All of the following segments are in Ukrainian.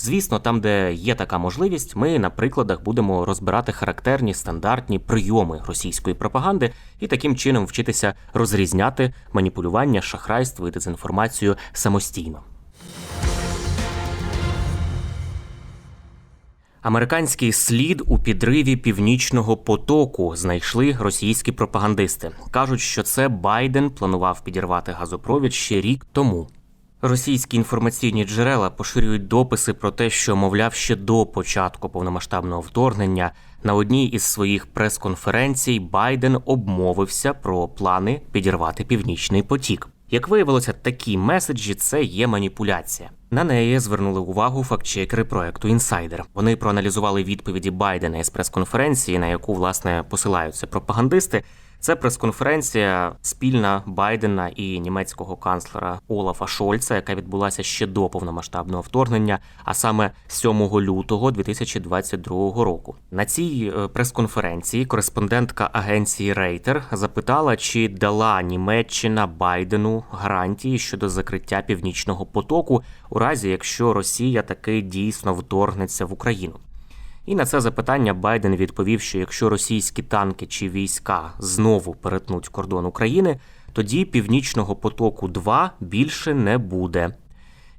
Звісно, там, де є така можливість, ми на прикладах будемо розбирати характерні стандартні прийоми російської пропаганди і таким чином вчитися розрізняти маніпулювання, шахрайство і дезінформацію самостійно. Американський слід у підриві північного потоку знайшли російські пропагандисти. кажуть, що це Байден планував підірвати газопровід ще рік тому. Російські інформаційні джерела поширюють дописи про те, що, мовляв, ще до початку повномасштабного вторгнення на одній із своїх прес-конференцій Байден обмовився про плани підірвати північний потік. Як виявилося, такі меседжі це є маніпуляція. На неї звернули увагу фактчекери проекту Інсайдер. Вони проаналізували відповіді Байдена із прес-конференції, на яку власне посилаються пропагандисти. Це прес-конференція спільна Байдена і німецького канцлера Олафа Шольца, яка відбулася ще до повномасштабного вторгнення, а саме 7 лютого 2022 року. На цій е, прес-конференції кореспондентка агенції Рейтер запитала, чи дала Німеччина Байдену гарантії щодо закриття північного потоку, у разі якщо Росія таки дійсно вторгнеться в Україну. І на це запитання Байден відповів, що якщо російські танки чи війська знову перетнуть кордон України, тоді північного потоку 2 більше не буде.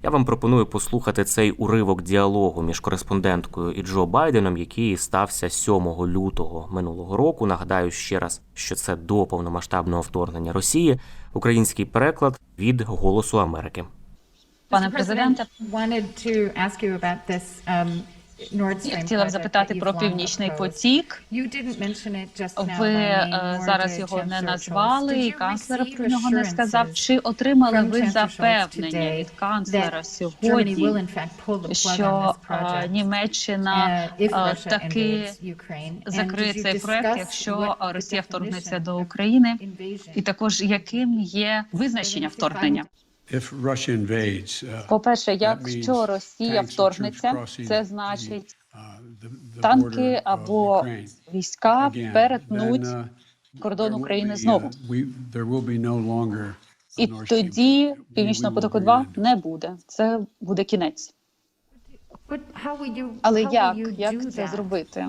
Я вам пропоную послухати цей уривок діалогу між кореспонденткою і Джо Байденом, який стався 7 лютого минулого року. Нагадаю ще раз, що це до повномасштабного вторгнення Росії. Український переклад від Голосу Америки. Пане президенте, wanted to ask you about this um, я хотіла б запитати про Північний потік. Ви е, зараз його не назвали, і канцлер про нього не сказав. Чи отримали ви запевнення від канцлера сьогодні, що е, Німеччина uh, е, таки закриє цей проект, якщо Росія вторгнеться до України, і також яким є визначення вторгнення? If Russia invades, uh, По-перше, that якщо means Росія tanks or troops вторгнеться, це the, значить uh, танки або війська перетнуть uh, кордон України знову. uh, we- there will be no longer І тоді 2. We- we Північного will потоку bring 2 it in. не буде. Це буде кінець. Але як? Як це зробити?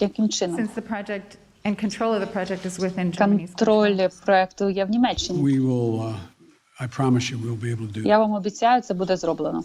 Яким чином? Since the project and control of the project is within Germany's Контроль проекту є в Німеччині. We will, uh, I promise you, we'll be able to do Я вам обіцяю, це буде зроблено.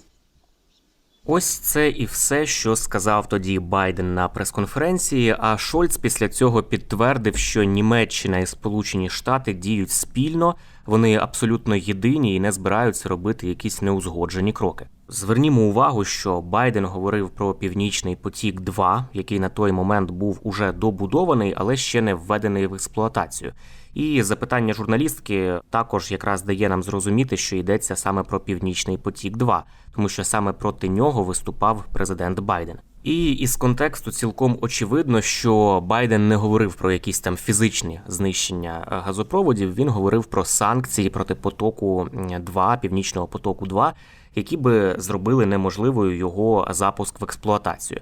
Ось це і все, що сказав тоді Байден на прес-конференції. А Шольц після цього підтвердив, що Німеччина і Сполучені Штати діють спільно, вони абсолютно єдині і не збираються робити якісь неузгоджені кроки. Звернімо увагу, що Байден говорив про північний потік 2 який на той момент був уже добудований, але ще не введений в експлуатацію. І запитання журналістки також якраз дає нам зрозуміти, що йдеться саме про північний потік 2 тому що саме проти нього виступав президент Байден. І із контексту цілком очевидно, що Байден не говорив про якісь там фізичні знищення е, газопроводів. Він говорив про санкції проти потоку 2 північного потоку 2 які би зробили неможливою його запуск в експлуатацію.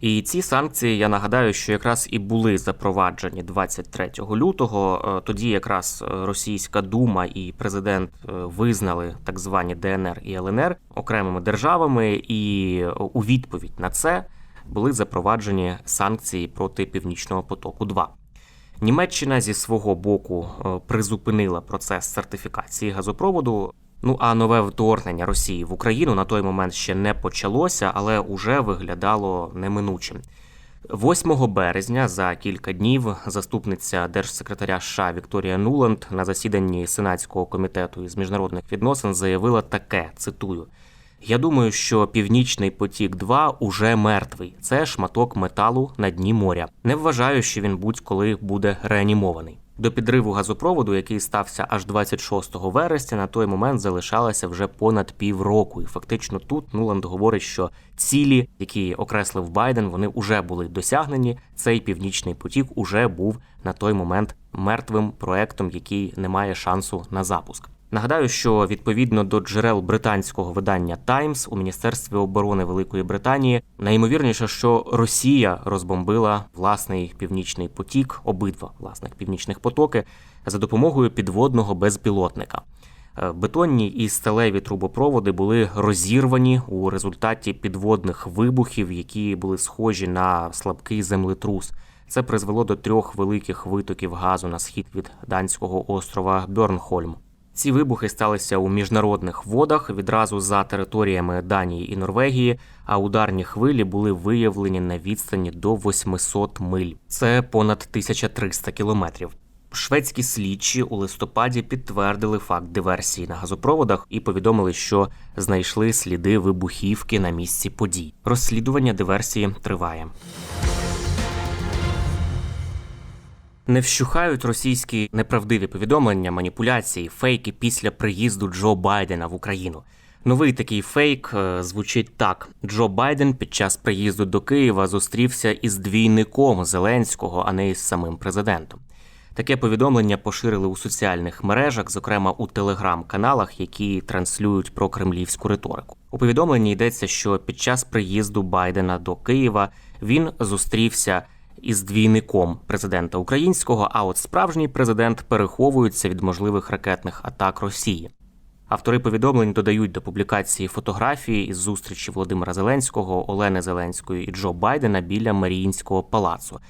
І ці санкції, я нагадаю, що якраз і були запроваджені 23 лютого. Е, Тоді якраз е, Російська дума і президент е, визнали так звані ДНР і ЛНР окремими державами, і у відповідь на це були запроваджені санкції проти Північного потоку. 2 Німеччина зі свого боку призупинила процес сертифікації газопроводу. Ну а нове вторгнення Росії в Україну на той момент ще не почалося, але уже виглядало неминучим. 8 березня за кілька днів заступниця держсекретаря США Вікторія Нуланд на засіданні Сенатського комітету із міжнародних відносин заявила таке: цитую. Я думаю, що Північний потік 2 уже мертвий. Це шматок металу на дні моря. Не вважаю, що він будь-коли буде реанімований. До підриву газопроводу, який стався аж 26 вересня, на той момент залишалося вже понад півроку. І фактично тут Нуланд говорить, що цілі, які окреслив Байден, вони вже були досягнені. Цей північний потік уже був на той момент мертвим проектом, який не має шансу на запуск. Нагадаю, що відповідно до джерел британського видання Times у міністерстві оборони Великої Британії найімовірніше, що Росія розбомбила власний північний потік, обидва власних північних потоки за допомогою підводного безпілотника. Е, Бетонні і сталеві трубопроводи були розірвані у результаті підводних вибухів, які були схожі на слабкий землетрус. Це призвело до трьох великих витоків газу на схід від данського острова Бьорнхольм. Ці вибухи сталися у міжнародних водах відразу за територіями Данії і Норвегії, а ударні хвилі були виявлені на відстані до 800 миль. Це понад 1300 кілометрів. Шведські слідчі у листопаді підтвердили факт диверсії на газопроводах і повідомили, що знайшли сліди вибухівки на місці подій. Розслідування диверсії триває. Не вщухають російські неправдиві повідомлення, маніпуляції, фейки після приїзду Джо Байдена в Україну. Новий такий фейк е, звучить так: Джо Байден під час приїзду до Києва зустрівся із двійником Зеленського, а не із самим президентом. Таке повідомлення поширили у соціальних мережах, зокрема у телеграм-каналах, які транслюють про кремлівську риторику. У повідомленні йдеться, що під час приїзду Байдена до Києва він зустрівся із двійником президента українського, а от справжній президент переховується від можливих ракетних атак Росії. Автори повідомлень додають до публікації фотографії із зустрічі Володимира Зеленського, Олени Зеленської і Джо Байдена біля Маріїнського палацу.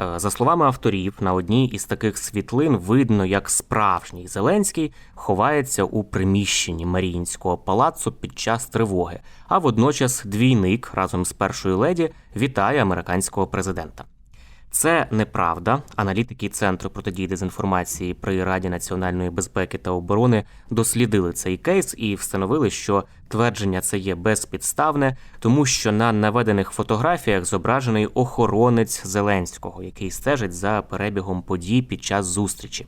Е, За словами авторів, на одній із таких світлин видно, як справжній Зеленський ховається у приміщенні Маріїнського палацу під час тривоги, а водночас двійник разом з першою леді вітає американського президента. Це неправда. Аналітики Центру протидії дезінформації при Раді національної безпеки та оборони дослідили цей кейс і встановили, що твердження це є безпідставне, тому що на наведених фотографіях зображений охоронець Зеленського, який стежить за перебігом подій під час зустрічі.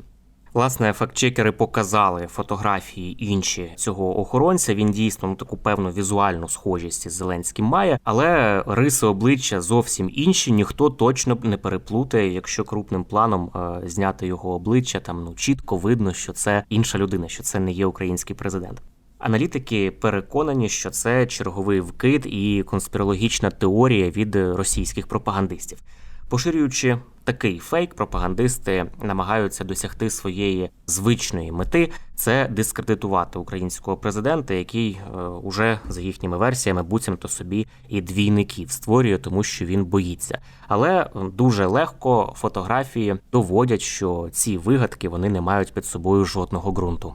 Власне, фактчекери показали фотографії інші цього охоронця. Він дійсно ну, таку певну візуальну схожість із Зеленським має, але риси обличчя зовсім інші. Ніхто точно не переплутає, якщо крупним планом е, зняти його обличчя. Там ну чітко видно, що це інша людина, що це не є український президент. Аналітики переконані, що це черговий вкид і конспірологічна теорія від російських пропагандистів. Поширюючи такий фейк, пропагандисти намагаються досягти своєї звичної мети це дискредитувати українського президента, який е, уже за їхніми версіями буцімто собі і двійників створює, тому що він боїться. Але е, дуже легко фотографії доводять, що ці вигадки вони не мають під собою жодного ґрунту.